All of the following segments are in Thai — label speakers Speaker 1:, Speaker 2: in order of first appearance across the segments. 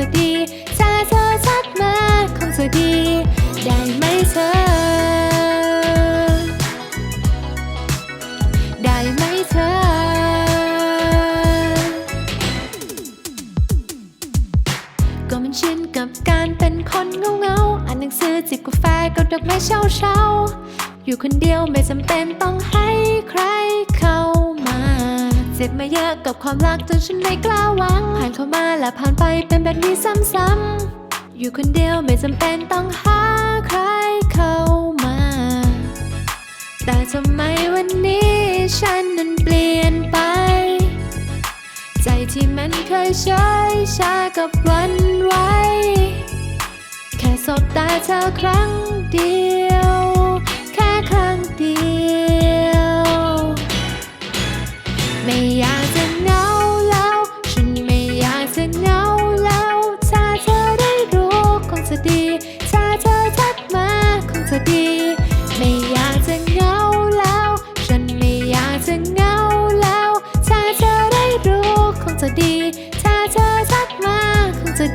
Speaker 1: จะดี ถ้าเธอชัดมาคงจะดี ได้ไหมเธอ ได้ไหมเธอ ก็มันชินกับการเป็นคนเงาเงาอ่านหนังสือจิบกาแฟกับดอกไม้เช้าเช้าอยู่คนเดียวไม่จำเป็นต้องให จ็บมาเยอะกับความรักจนฉันไม่กล้าหวัง ผ่านเข้ามาและผ่านไปเป็นแบบนี้ซ้ำๆ อยู่คนเดียวไม่จำเป็นต้องหาใครเข้ามา แต่ทำไมวันนี้ฉันนั้นเปลี่ยนไป ใจที่มันเคยเฉยชากับวันไหวแค่สบตาเธอครั้งเดียว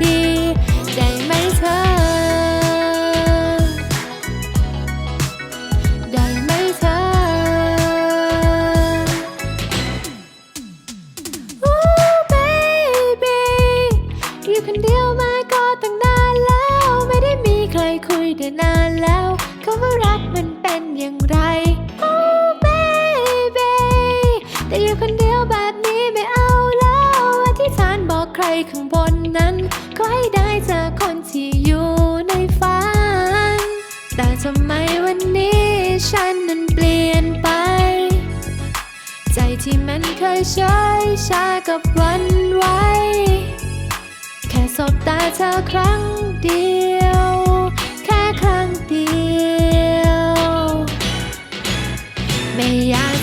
Speaker 1: ดีได้ไหมเธอ ได้ไหมเธอ Ooh, baby อยู่คนเดียวมาก็ตั้งนานแล้ว ไม่ได้มีใครคุยได้นานแล้วคำว่ารักมันเป็นอย่างไร Oh baby แต่อยู่คนเดียวแบบนี้ไม่เอาแล้วอธิษฐานบอกใครข้างบนนั้น ก็ให้ได้เจอคนที่อยู่ในฝัน แต่ทำไมวันนี้ฉันนั้นเปลี่ยนไป ใจที่มันเคยเฉยชากับวันไหวแค่สบตาเธอครั้งเดียว แค่ครั้งเดียว ไม่อยาก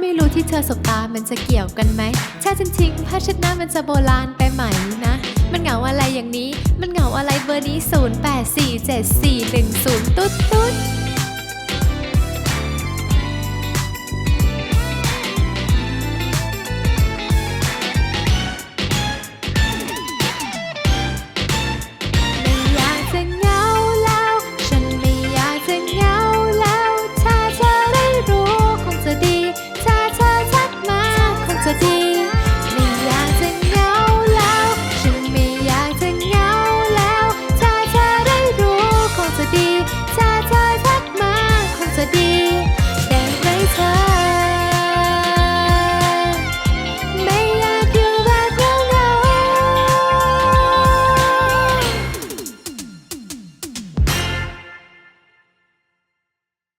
Speaker 1: ไม่รู้ที่เธอสบตา มันจะเกี่ยวกันไหมถ้าฉันทิ้งผ้าเช็ดหน้ามันจะโบราณไปไหมนะ มันเหงาอะไรอย่างนี้ มันเหงาอะไรเบอร์นี้ 0 8 4 7 4 1 0ตุ๊ดตุ๊ด